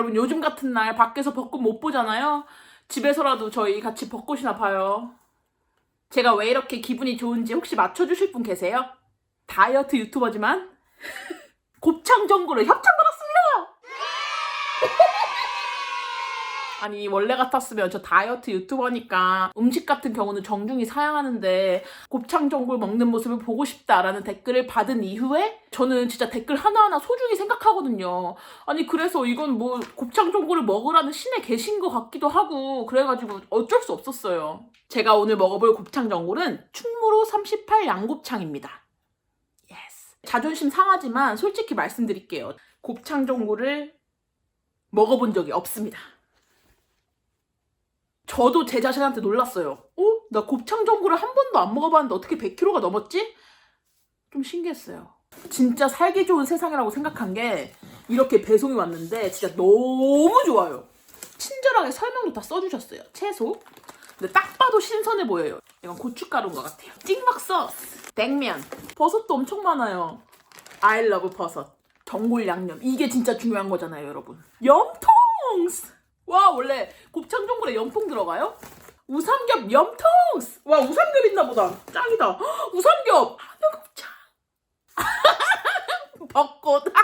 여러분 요즘 같은 날 밖에서 벚꽃 못 보잖아요. 집에서라도 저희 같이 벚꽃이나 봐요. 제가 왜 이렇게 기분이 좋은지 혹시 맞춰주실 분 계세요? 다이어트 유튜버지만 곱창 전구를 협찬 받았습니다. 아니 원래 같았으면 저 다이어트 유튜버니까 음식 같은 경우는 정중히 사양하는데 곱창 전골 먹는 모습을 보고 싶다라는 댓글을 받은 이후에 저는 진짜 댓글 하나하나 소중히 생각하거든요. 아니 그래서 이건 뭐 곱창 전골을 먹으라는 신에 계신 것 같기도 하고 그래가지고 어쩔 수 없었어요. 제가 오늘 먹어볼 곱창 전골은 충무로 38 양곱창입니다. 예스. 자존심 상하지만 솔직히 말씀드릴게요. 곱창 전골을 먹어본 적이 없습니다. 저도 제 자신한테 놀랐어요. 어? 나 곱창 전골을 한 번도 안 먹어봤는데 어떻게 100kg가 넘었지? 좀 신기했어요. 진짜 살기 좋은 세상이라고 생각한 게 이렇게 배송이 왔는데 진짜 너무 좋아요. 친절하게 설명도 다 써주셨어요. 채소. 근데 딱 봐도 신선해 보여요. 이건 고춧가루인 것 같아요. 찍먹 소스, 냉면, 버섯도 엄청 많아요. I love 버섯. 전골 양념. 이게 진짜 중요한 거잖아요, 여러분. 염통스! 와, 원래 곱창 전골에 염통 들어가요? 우삼겹 염통스! 와, 우삼겹 있나 보다. 짱이다. 헉, 우삼겹! 한우 곱창. 벚꽃.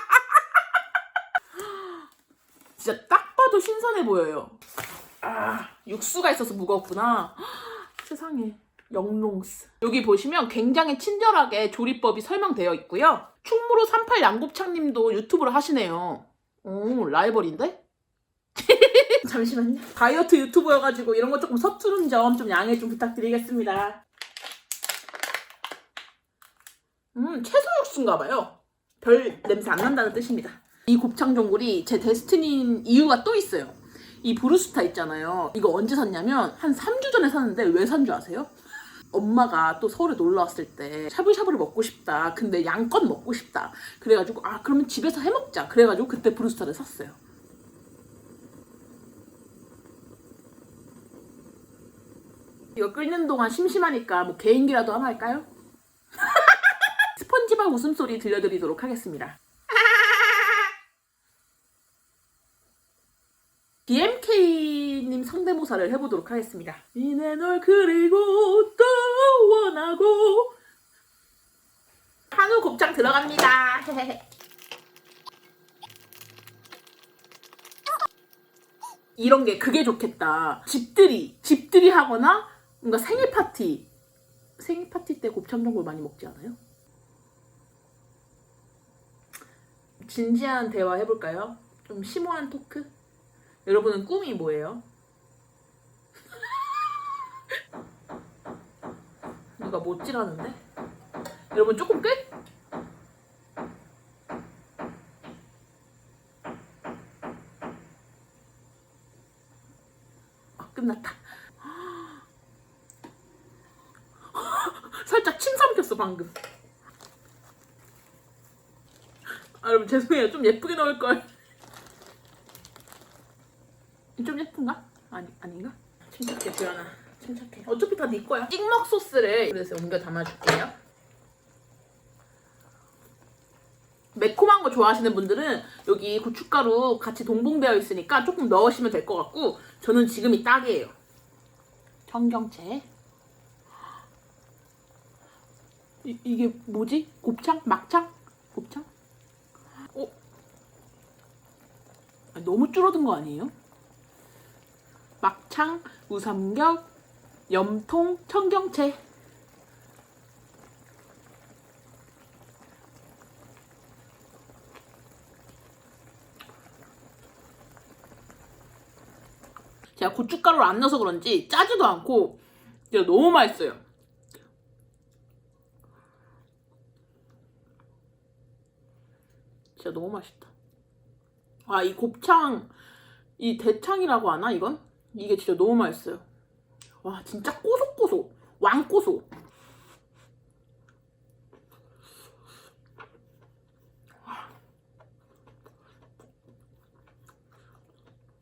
진짜 딱 봐도 신선해 보여요. 아, 육수가 있어서 무겁구나. 헉, 세상에. 영롱스. 여기 보시면 굉장히 친절하게 조리법이 설명되어 있고요. 충무로 38 양곱창님도 유튜브를 하시네요. 오, 라이벌인데? 잠시만요. 다이어트 유튜버여가지고 이런 거 조금 서투른 점 좀 양해 좀 부탁드리겠습니다. 음, 채소 육수인가 봐요. 별 냄새 안 난다는 뜻입니다. 이 곱창 전골이 제 데스티니인 이유가 또 있어요. 이 브루스타 있잖아요. 이거 언제 샀냐면 한 3주 전에 샀는데 왜 산 줄 아세요? 엄마가 또 서울에 놀러 왔을 때 샤브샤브를 먹고 싶다. 근데 양껏 먹고 싶다. 그래가지고 아 그러면 집에서 해 먹자. 그래가지고 그때 브루스타를 샀어요. 이거 끓는 동안 심심하니까 뭐 개인기라도 하나 할까요? 스펀지밥 웃음소리 들려드리도록 하겠습니다. BMK님 성대모사를 해보도록 하겠습니다. 이내 널 그리고 또 원하고 한우 곱창 들어갑니다. 이런 게 그게 좋겠다. 집들이 집들이 하거나 뭔가 생일 파티 생일 파티 때 곱창 전골 많이 먹지 않아요? 진지한 대화 해볼까요? 좀 심오한 토크? 여러분은 꿈이 뭐예요? 누가 못질하는데? 여러분 조금 끝? 아, 끝났다. 살짝 침 삼켰어 방금. 아, 여러분 죄송해요. 좀 예쁘게 넣을 걸. 좀 예쁜가? 아니 아닌가? 침착해 지연아. 침착해. 어차피 다 네 거야. 찍먹 소스를 그래서 옮겨 담아줄게요. 매콤한 거 좋아하시는 분들은 여기 고춧가루 같이 동봉되어 있으니까 조금 넣으시면 될 것 같고 저는 지금이 딱이에요. 청경채. 이, 이게 뭐지? 곱창? 막창? 곱창? 어? 아, 너무 줄어든 거 아니에요? 막창, 우삼겹, 염통, 청경채. 제가 고춧가루를 안 넣어서 그런지 짜지도 않고 진짜 너무 맛있어요. 진짜 너무 맛있다. 아, 이 곱창, 이 대창이라고 하나, 이건? 이게 진짜 너무 맛있어요. 와, 진짜 꼬속꼬속. 왕꼬소.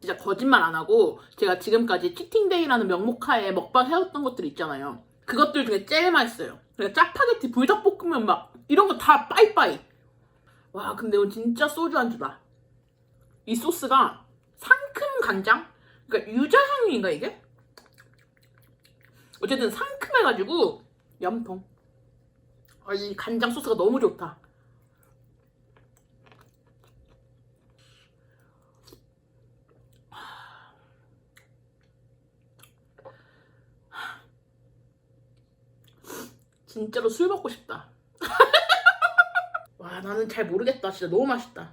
진짜 거짓말 안 하고 제가 지금까지 치팅데이라는 명목하에 먹방 해왔던 것들 있잖아요. 그것들 중에 제일 맛있어요. 그러니까 짜파게티, 불닭볶음면 막 이런 거 다 빠이빠이. 와 근데 이건 진짜 소주 안주다. 이 소스가 상큼 간장? 그러니까 유자향인가 이게? 어쨌든 상큼해가지고 염통. 아, 이 간장 소스가 너무 좋다. 진짜로 술 먹고 싶다. 와, 나는 잘 모르겠다. 진짜 너무 맛있다.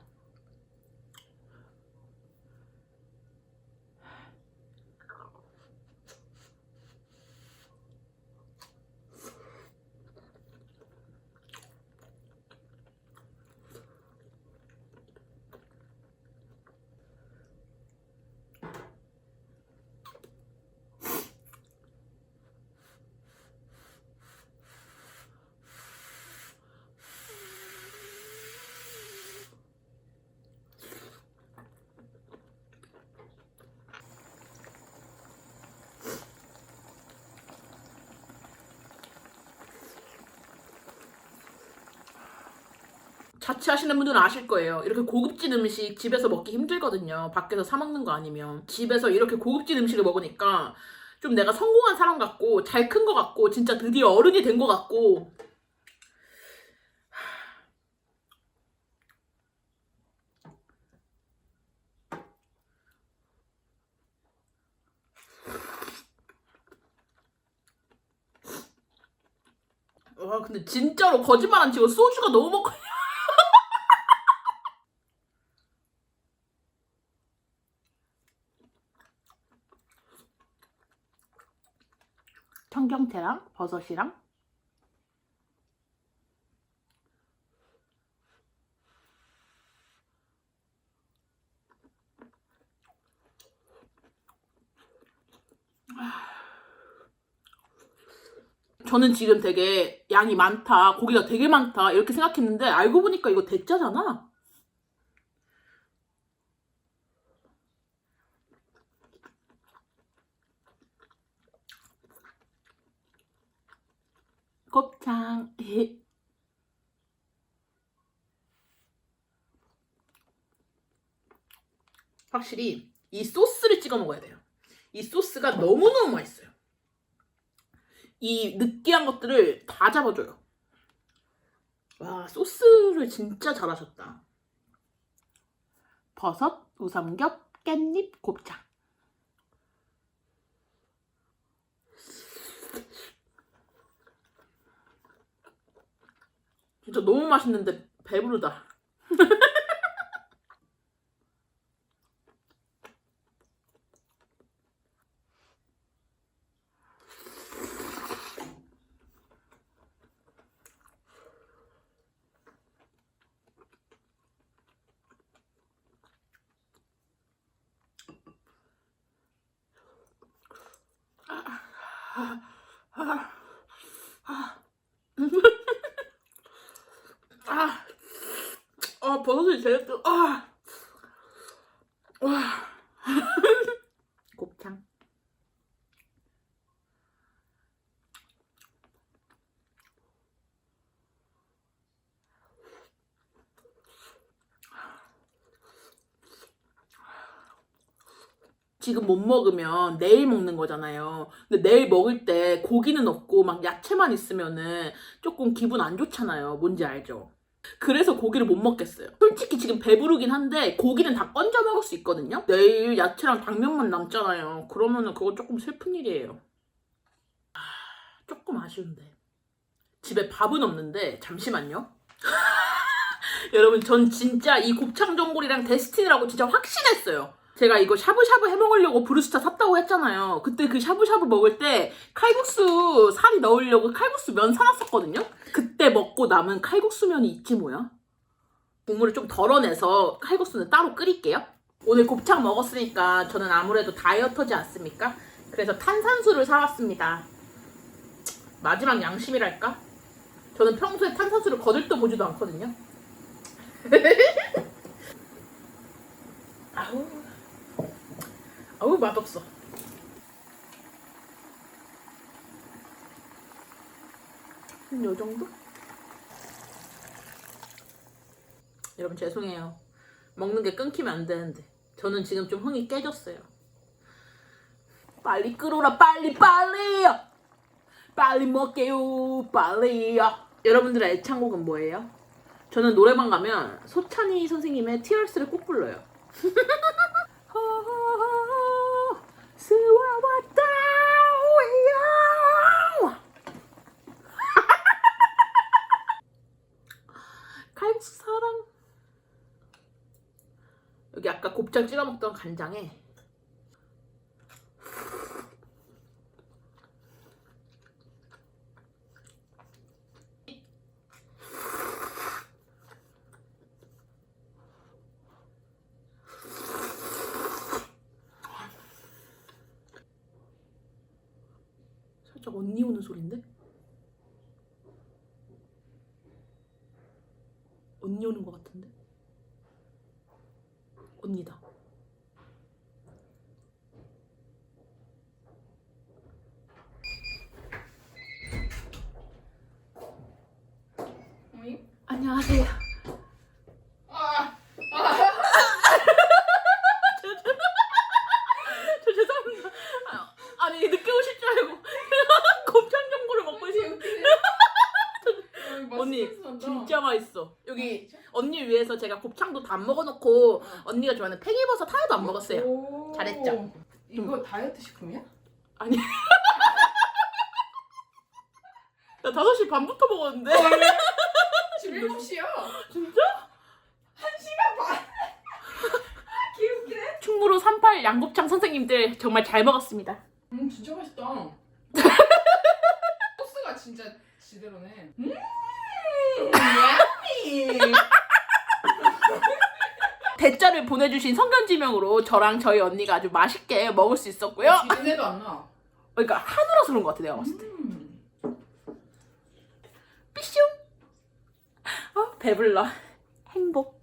자취하시는 분들은 아실 거예요. 이렇게 고급진 음식 집에서 먹기 힘들거든요. 밖에서 사 먹는 거 아니면. 집에서 이렇게 고급진 음식을 먹으니까 좀 내가 성공한 사람 같고 잘 큰 거 같고 진짜 드디어 어른이 된 거 같고 와 근데 진짜로 거짓말 안 치고 소주가 너무 먹고 청경채랑 버섯이랑 저는 지금 되게 양이 많다, 고기가 되게 많다 이렇게 생각했는데 알고 보니까 이거 대짜잖아. 곱창. 확실히 이 소스를 찍어 먹어야 돼요. 이 소스가 너무너무 맛있어요. 이 느끼한 것들을 다 잡아줘요. 와, 소스를 진짜 잘하셨다. 버섯, 우삼겹, 깻잎, 곱창. 진짜 너무 맛있는데 배부르다. 아, 아 버섯이 제일 뜨. 아, 와, 곱창. 지금 못 먹으면 내일 먹는 거잖아요. 근데 내일 먹을 때 고기는 없고 막 야채만 있으면은 조금 기분 안 좋잖아요. 뭔지 알죠? 그래서 고기를 못 먹겠어요. 솔직히 지금 배부르긴 한데 고기는 다 건져 먹을 수 있거든요. 내일 야채랑 당면만 남잖아요. 그러면은 그거 조금 슬픈 일이에요. 아, 조금 아쉬운데. 집에 밥은 없는데 잠시만요. 여러분 전 진짜 이 곱창 전골이랑 데스티니라고 진짜 확신했어요. 제가 이거 샤브샤브 해 먹으려고 브루스타 샀다고 했잖아요. 그때 그 샤브샤브 먹을 때 칼국수 살이 넣으려고 칼국수 면 사놨었거든요. 그때 먹고 남은 칼국수 면이 있지 뭐야. 국물을 좀 덜어내서 칼국수는 따로 끓일게요. 오늘 곱창 먹었으니까 저는 아무래도 다이어터지 않습니까? 그래서 탄산수를 사왔습니다. 마지막 양심이랄까? 저는 평소에 탄산수를 거들떠 보지도 않거든요. 아우, 아우 맛없어. 한요 정도? 여러분 죄송해요. 먹는 게 끊기면 안 되는데 저는 지금 좀 흥이 깨졌어요. 빨리 끓어라 빨리 빨리 빨리 먹게요 빨리요. 여러분들의 애창곡은 뭐예요? 저는 노래방 가면 소찬희 선생님의 티얼스를 꼭 불러요. 스와왔다 오야 칼국수 사랑. 여기 아까 곱창 찍어 먹던 간장에 살짝 언니 오는 소린데? 언니 오는 것 같은데? 언니다. 안녕하세요. 아, 저 죄송합니다. 아, 아니 늦게 오실 줄 알고 곱창 전골을 먹고 있어요. 언니 진짜 맛있어. 여기 위해서 제가 곱창도 다 안 먹어놓고 언니가 좋아하는 팽이버섯 하나도 안 먹었어요. 오. 잘했죠? 이거 다이어트 식품이야? 아니. 나 5시 반부터 먹었는데. 지금 7시야. 진짜? 1시간 반. 기웃기네. 충무로 38 양곱창 선생님들 정말 잘 먹었습니다. 음, 진짜 맛있다. 소스가 진짜 지대로네. 음, 야미. 대짜를 보내주신 성견지명으로 저랑 저희 언니가 아주 맛있게 먹을 수 있었고요. 비린내도 안 나. 그러니까 한우라서 그런 것 같아 내가 봤을 때. 음. 삐슝. 어, 배불러. 행복.